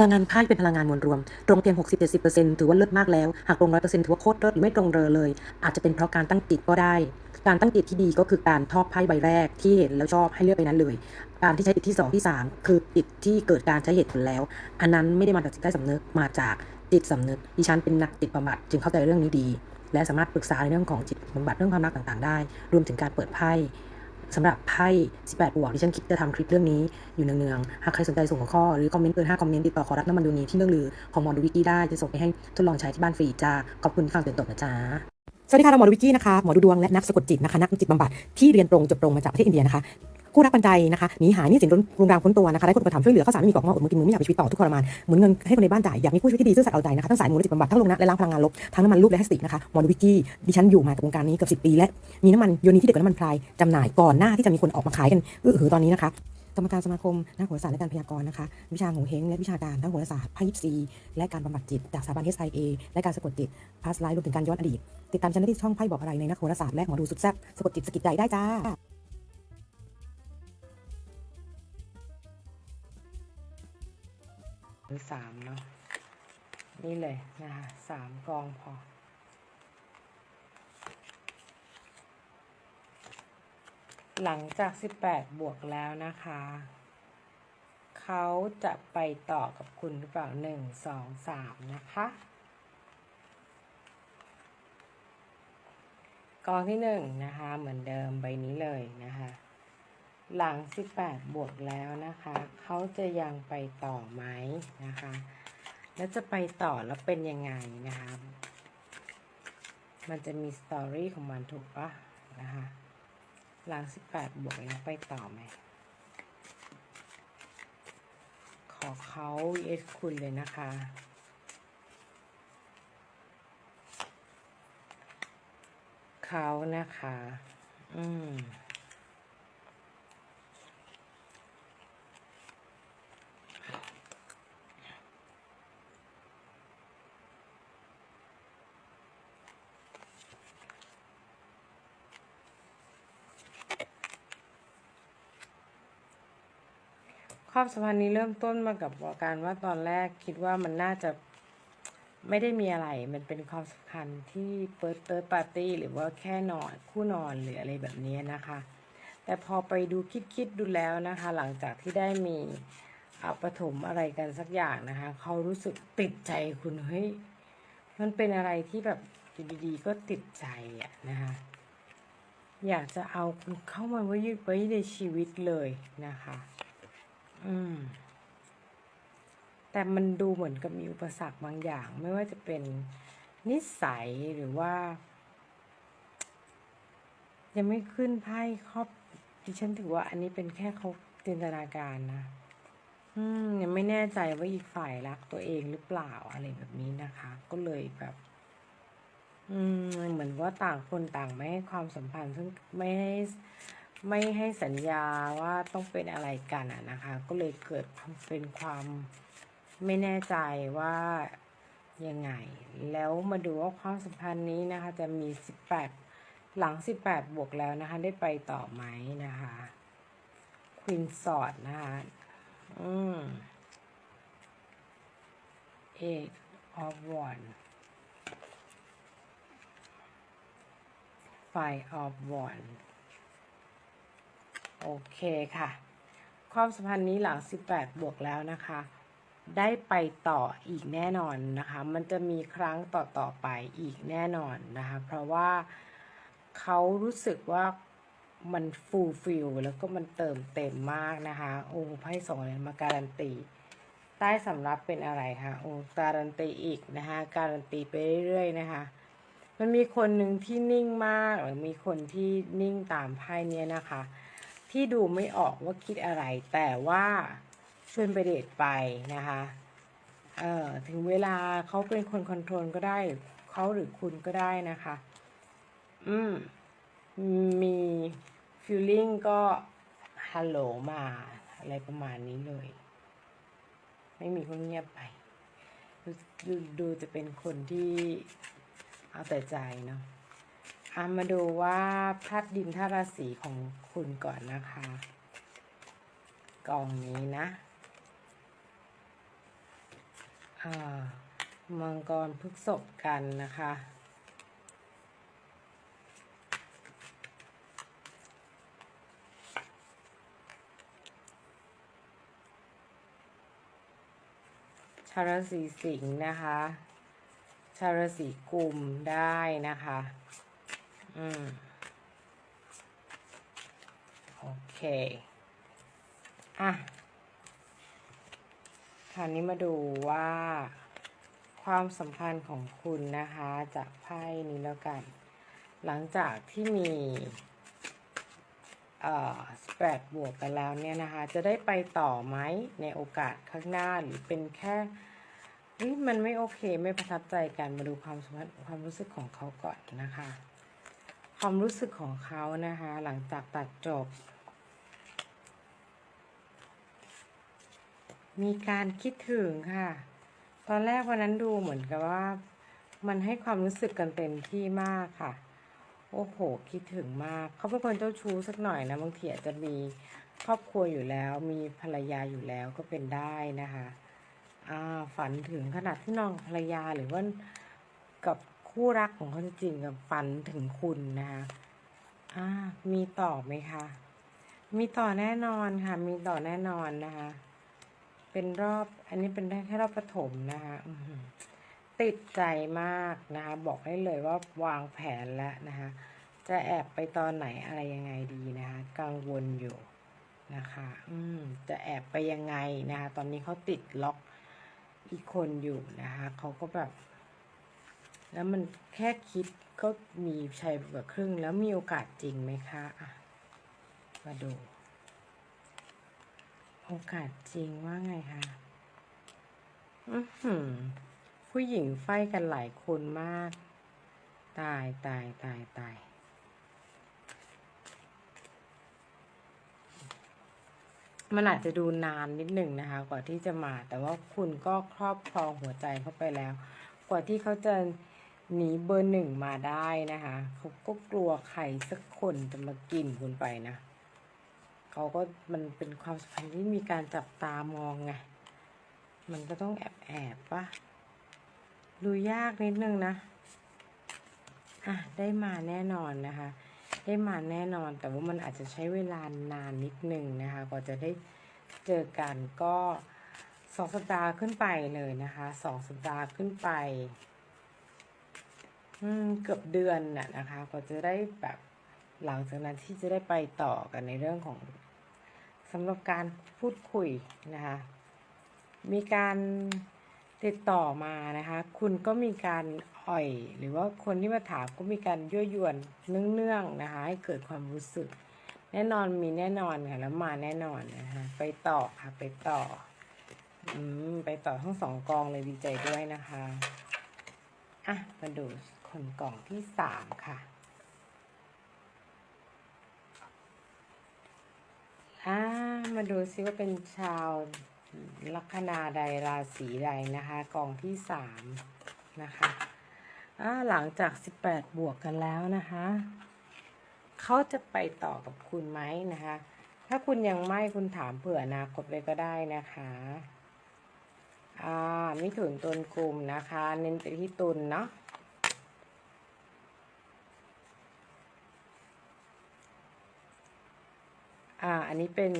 พลังงานไพ่เป็นพลังงานมวลรวม ตรงเพียง 60-70%ถือว่าเลิศมากแล้ว หากตรง 100%ถือว่าโคตรเลิศหรือไม่ตรงเรอเลย อาจจะเป็นเพราะการตั้งจิตก็ได้ การตั้งจิตที่ดีก็คือการทอบไพ่ใบแรกที่เห็นแล้วชอบให้เลือกไปนั้นเลย การที่ใช้จิตที่ 2 ที่ 3 คือจิตที่เกิดการใช้เหตุผลแล้ว อันนั้นไม่ได้มาจากจิตใต้สำนึกมาจากจิตสำนึกดิฉันเป็นนักจิตบำบัดจึงเข้าใจเรื่องนี้ดี และสามารถปรึกษาในเรื่องของจิตบำบัดเรื่องความรักต่างๆ ได้ รวมถึงการเปิดไพ่ สำหรับไพ่ 18 บวกดิฉันคิดจะทำคลิปเรื่องนี้อยู่เนืองๆ หากใครสนใจส่งหัวข้อหรือคอมเมนต์เกิน5คอมเมนต์ติดต่อขอรับน้ำมันดูนี้ที่เรื่องลือของหมอดูวิกกี้ได้จะส่งไปให้ทดลองใช้ที่บ้านฟรีจ้า ขอบคุณฟังจนตกนะจ๊ะสวัสดีค่ะหมอดูวิกกี้นะคะ หมอดูดวงและนักสะกดจิตนะคะ นักจิตบำบัดที่เรียนตรงจบตรงมาจากประเทศอินเดียนะคะ คู่รักปันใจนะคะหนีหายนี่สินรุงรังพ้นตัวนะคะได้คนอุปถัมช่วยเหลือข้าวสารไม่มีกล่องม้ออดมือกินมือไม่อยากมีชีวิตต่อทุกข์ทรมานหมุนเงินให้คนในบ้านจ่ายอยากมีผู้ช่วยที่ดีซื่อสัตย์เอาใจนะคะทั้งสายมูลและจิตบำบัดทั้งลงนะและล้างพลังงานลบทั้งน้ำมันรูปและให้สตินะคะมอดูวิกกี้ดิฉันอยู่มากับวงการนี้เกือบสิปีและมีน้ำมันโยนีที่เด็ดกว่าน้ำมันพรายจำหน่ายก่อนหน้าที่จะมีคนออกมาขายกันอื้อหือตอนนี้นะคะกรรมการสมาคมนักโหราศาสตร์และการพยากรณ์นะคะ วิชาโงเฮงและวิชาการทั้งโหราศาสตร์ไพ่ยิปซี และการบำบัดจิต จากสถาบัน SIA และการสะกดจิตพาสไลน์รวมถึงการย้อนอดีต ติดตามฉันได้ที่ช่องไพ่บอกอะไรในนักโหราศาสตร์และหมอดูสุดแซ่บสะกดจิตสกิดใจได้จ้า หรือสามเนาะนี่เลยนะคะสามกองพอ หลังจาก18บแปดบวกแล้วนะคะ เขาจะไปต่อกับคุณหรือเปล่า1 2 3นะคะกองที่1นะคะ เหมือนเดิมใบนี้เลยนะคะ หลัง 18 บวกแล้วนะคะ เขาจะยังไปต่อไหมนะคะ แล้วจะไปต่อแล้วเป็นยังไงนะคะ มันจะมีสตอรี่ของมันถูกปะนะคะ หลัง 18 บวกแล้วไปต่อไหม ขอเขาเอสคุณเลยนะคะ เขานะคะ อืม ความสัมพันธ์นี้เริ่มต้นมากับการว่าตอนแรกคิดว่ามันน่าจะไม่ได้มีอะไร มันเป็นความสัมพันธ์ที่เปิดเติร์ดปาร์ตี้หรือว่าแค่นอนคู่นอนหรืออะไรแบบนี้นะคะ แต่พอไปดูคิดคิดๆดูแล้วนะคะ หลังจากที่ได้มีอาปฐมอะไรกันสักอย่างนะคะ เขารู้สึกติดใจคุณเฮ้ยมันเป็นอะไรที่แบบดีๆก็ติดใจอะนะคะ อยากจะเอาคุณเข้ามาไว้ไว้ในชีวิตเลยนะคะ อืม แต่มันดูเหมือนกับมีอุปสรรคบางอย่าง ไม่ว่าจะเป็นนิสัยหรือว่า ยังไม่ขึ้นไพ่ครอบดิฉันถือว่าอันนี้เป็นแค่เขาจินตนาการนะอืมยังไม่แน่ใจว่าอีกฝ่ายรักตัวเองหรือเปล่าอะไรแบบนี้นะคะ ก็เลยแบบ อืมเหมือนว่าต่างคนต่างไม่ให้ความสัมพันธ์ซึ่งไม่ให้ ไม่ให้สัญญาว่าต้องเป็นอะไรกันอะนะคะ ก็เลยเกิดเป็นความไม่แน่ใจว่ายังไง แล้วมาดูว่าความสัมพันธ์นี้นะคะ จะมี 18 หลัง 18 บวกแล้วนะคะ ได้ไปต่อไหมนะคะควินสอดนะคะอืม eight of one five of one โอเคค่ะ ความสัมพันธ์นี้หลัง 18 บวกแล้วนะคะ ได้ไปต่ออีกแน่นอนนะคะ มันจะมีครั้งต่อต่อไปอีกแน่นอนนะคะ เพราะว่าเขารู้สึกว่ามันฟูลฟิลแล้วก็มันเติมเต็มมากนะคะ องค์ไพ่สองเหรียมาการันตีใต้สำรับเป็นอะไรคะองค์การันตีอีกนะคะ การันตีไปเรื่อยๆนะคะมันมีคนหนึ่งที่นิ่งมากหรือมีคนที่นิ่งตามไพ่เนี้ยนะคะ ที่ดูไม่ออกว่าคิดอะไร แต่ว่าชวนไปเดทไปนะคะ เอ่อถึงเวลาเขาเป็นคนคอนโทรลก็ได้เขาหรือคุณก็ได้นะคะ อืม มีฟิลลิ่งก็ฮัลโหลมา อะไรประมาณนี้เลย ไม่มีคนเงียบไปดูดูดูจะเป็นคนที่เอาแต่ใจเนาะ อามาดูว่าธาตุดินธาตุราศีของคุณก่อนนะคะ กล่องนี้นะอ่ามังกรพฤกษบกันนะคะ ชาวราศีสิงห์นะคะ ชาวราศีกุมได้นะคะ อืม โอเค อะ คราวนี้มาดูว่า ความสัมพันธ์ของคุณนะคะจากไพ่นี้แล้วกัน หลังจากที่มีเอ่อแปดบวกกันแล้วเนี่ยนะคะ จะได้ไปต่อไหมในโอกาสข้างหน้าหรือเป็นแค่มันไม่โอเคไม่ประทับใจกันมาดูความสัมพันธ์ความรู้สึกของเขาก่อนนะคะ ความรู้สึกของเขานะคะ หลังจากตัดจบ มีการคิดถึงค่ะ ตอนแรกวันนั้นดูเหมือนกับว่า มันให้ความรู้สึกกันเต็มที่มากค่ะ โอ้โห คิดถึงมาก เขาเป็นคนเจ้าชู้สักหน่อยนะบางทีอาจจะมีครอบครัวอยู่แล้ว มีภรรยาอยู่แล้วก็เป็นได้นะคะ อ่า ฝันถึงขนาดที่นอนภรรยาหรือว่ากับ คู่รักของเขาจริงกับฝันถึงคุณนะคะอ่ามีต่อไหมคะ มีต่อแน่นอนค่ะ มีต่อแน่นอนนะคะ เป็นรอบ อันนี้เป็นได้แค่รอบปฐมนะคะติดใจมากนะคะ บอกได้เลยว่าวางแผนแล้วนะคะ จะแอบไปตอนไหนอะไรยังไงดีนะคะ กังวลอยู่นะคะ อืม จะแอบไปยังไงนะคะ ตอนนี้เขาติดล็อกอีกคนอยู่นะคะ เขาก็แบบ แล้วมันแค่คิดก็มีชัยกว่าครึ่ง แล้วมีโอกาสจริงไหมคะอะมาดู โอกาสจริงว่าไงคะอือหือผู้หญิงไฟกันหลายคนมาก ตายตายตายตายมันอาจจะดูนานนิดหนึ่งนะคะ กว่าที่จะมา แต่ว่าคุณก็ครอบครองหัวใจเข้าไปแล้ว กว่าที่เขาจะ นีเบอร์หนึ่งมาได้นะคะเขาก็กลัวใครสักคนจะมากินคุณไปนะเขาก็มันเป็นความสัมพันธ์ที่มีการจับตามองไงมันก็ต้องแอบแอบๆปะดูยากนิดนึงนะอะได้มาแน่นอนนะคะ ได้มาแน่นอนแต่ว่ามันอาจจะใช้เวลานานนิดนึงนะคะกว่าจะได้เจอกันก็สองสัปดาห์ขึ้นไปเลยนะคะสองสัปดาห์ขึ้นไป เกือบเดือนน่ะนะคะกว่าจะได้แบบหลังจากนั้นที่จะได้ไปต่อกันในเรื่องของสำหรับการพูดคุยนะคะ มีการติดต่อมานะคะ คุณก็มีการอ่อย หรือว่าคนที่มาถามก็มีการยั่วยวนเนื่องๆนะคะให้เกิดความรู้สึก แน่นอนมีแน่นอนค่ะแล้วมาแน่นอนนะคะไปต่อค่ะไปต่ออืมไปต่อทั้งสองกองเลยดีใจด้วยนะคะ อะมาดู คนกล่องที่สามค่ะ อ่า มาดูซิว่าเป็นชาวลัคนาใดราศีใดนะคะ กล่องที่สามนะคะ อ่า หลังจากสิบแปดบวกกันแล้วนะคะ เขาจะไปต่อกับคุณไหมนะคะ ถ้าคุณยังไม่คุณถามเผื่ออนาคตไว้ก็ได้นะคะอ่ามิถุนตุนกลุ่มนะคะ เน้นไปที่ตุนเนาะ อ่าอันนี้เป็น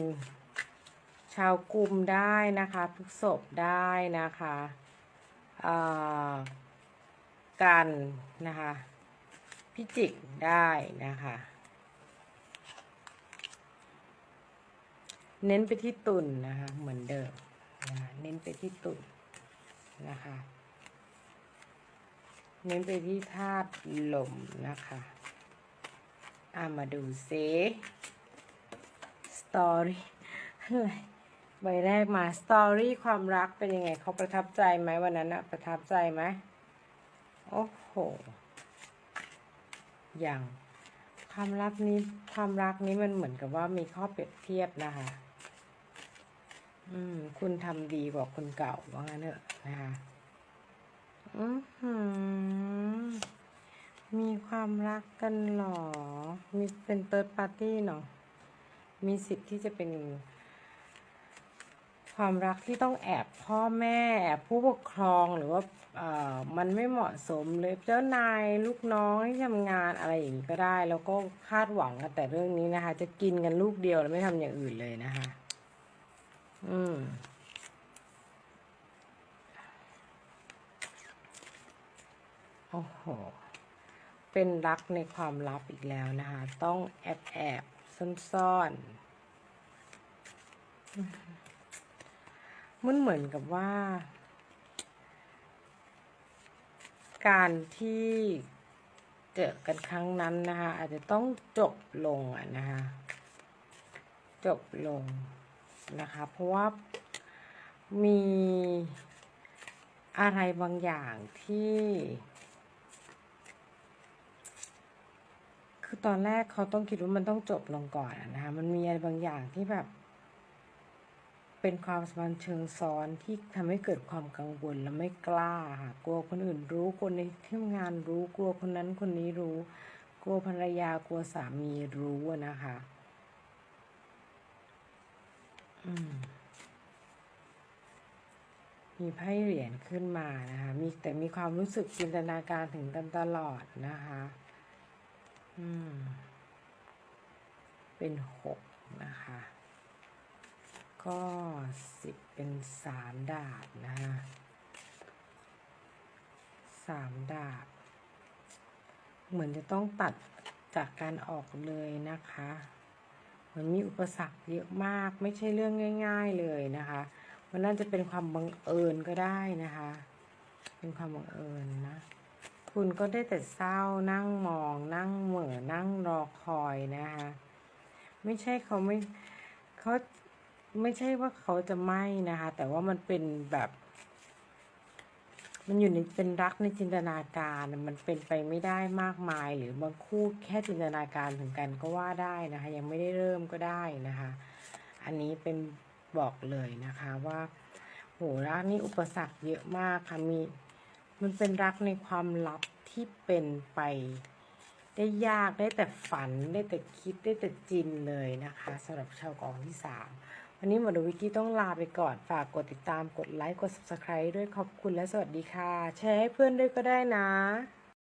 ชาวกลุ่มได้นะคะพฤกษบได้นะคะอ่ากันนะคะพิจิกได้นะคะเน้นไปที่ตุนนะคะ เหมือนเดิมนะะเน้นไปที่ตุนนะคะ เน้นไปที่ธาตุลมนะคะ อ่ามาดูเซ ตอรี่อะไรใบแรกมาสตอรี่ความรักเป็นยังไงเขาประทับใจไหมวันนั้นอะประทับใจไหมโอ้โหอย่างความรักนี้ความรักนี้มันเหมือนกับว่ามีข้อเปรียบเทียบนะคะ อืม คุณทำดีกว่าคนเก่าว่างั้นเถอะนะคะอือหือ มีความรักกันหรอ มีเป็นเติร์ดปาร์ตี้เนาะ มีสิทธิ์ที่จะเป็น ความรักที่ต้องแอบพ่อแม่ แอบผู้ปกครองหรือว่าเอ่อมันไม่เหมาะสมเลยเจ้านายลูกน้องที่ทำงานอะไรอย่างนี้ก็ได้ แล้วก็คาดหวังกันแต่เรื่องนี้นะคะ จะกินกันลูกเดียวแล้วไม่ทำอย่างอื่นเลยนะคะ อืมโอ้โห เป็นรักในความลับอีกแล้วนะคะ ต้องแอบแอบ ซ่อนซ่อนๆมันเหมือนกับว่า การที่เจอกันครั้งนั้นนะคะอาจจะต้องจบลงอะนะคะจบลงนะคะ เพราะว่ามีอะไรบางอย่างที่ คือตอนแรกเขาต้องคิดว่ามันต้องจบลงก่อนนะคะมันมีอะไรบางอย่างที่แบบ เป็นความสัมพันธ์เชิงซ้อนที่ทำให้เกิดความกังวลและไม่กล้าค่ะกลัวคนอื่นรู้คนในที่ทำงานรู้กลัวคนนั้นคนนี้รู้ กลัวภรรยากลัวสามีรู้นะคะ อืมมีไพ่เหรียญขึ้นมานะคะ มีแต่มีความรู้สึกจินตนาการถึงกันตลอดนะคะ เป็นหกนะคะ ก็สิบเป็นสามดาบนะคะสามดาบ เหมือนจะต้องตัดจากการออกเลยนะคะเหมือนมีอุปสรรคเยอะมาก ไม่ใช่เรื่องง่าย ๆเลยนะคะ มันน่าจะเป็นความบังเอิญก็ได้นะคะ เป็นความบังเอิญนะ คุณก็ได้แต่เศร้านั่งมองนั่งเหม่อนั่งรอคอยนะคะไม่ใช่เขาไม่เขาไม่ใช่ว่าเขาจะไม่นะคะ แต่ว่ามันเป็นแบบ มันอยู่ในเป็นรักในจินตนาการ มันเป็นไปไม่ได้มากมาย หรือบางคู่แค่จินตนาการถึงกันก็ว่าได้นะคะ ยังไม่ได้เริ่มก็ได้นะคะ อันนี้เป็นบอกเลยนะคะว่าโหรักนี่อุปสรรคเยอะมากค่ะมี มันเป็นรักในความลับที่เป็นไป ได้ยากได้แต่ฝันได้แต่คิดได้แต่จินเลยนะคะสำหรับชาวกองที่สามวันนี้หมอดูวิกกี้ต้องลาไปก่อนฝากกดติดตามกดไลค์กด subscribe ด้วยขอบคุณและสวัสดีค่ะ แชร์ให้เพื่อนด้วยก็ได้นะ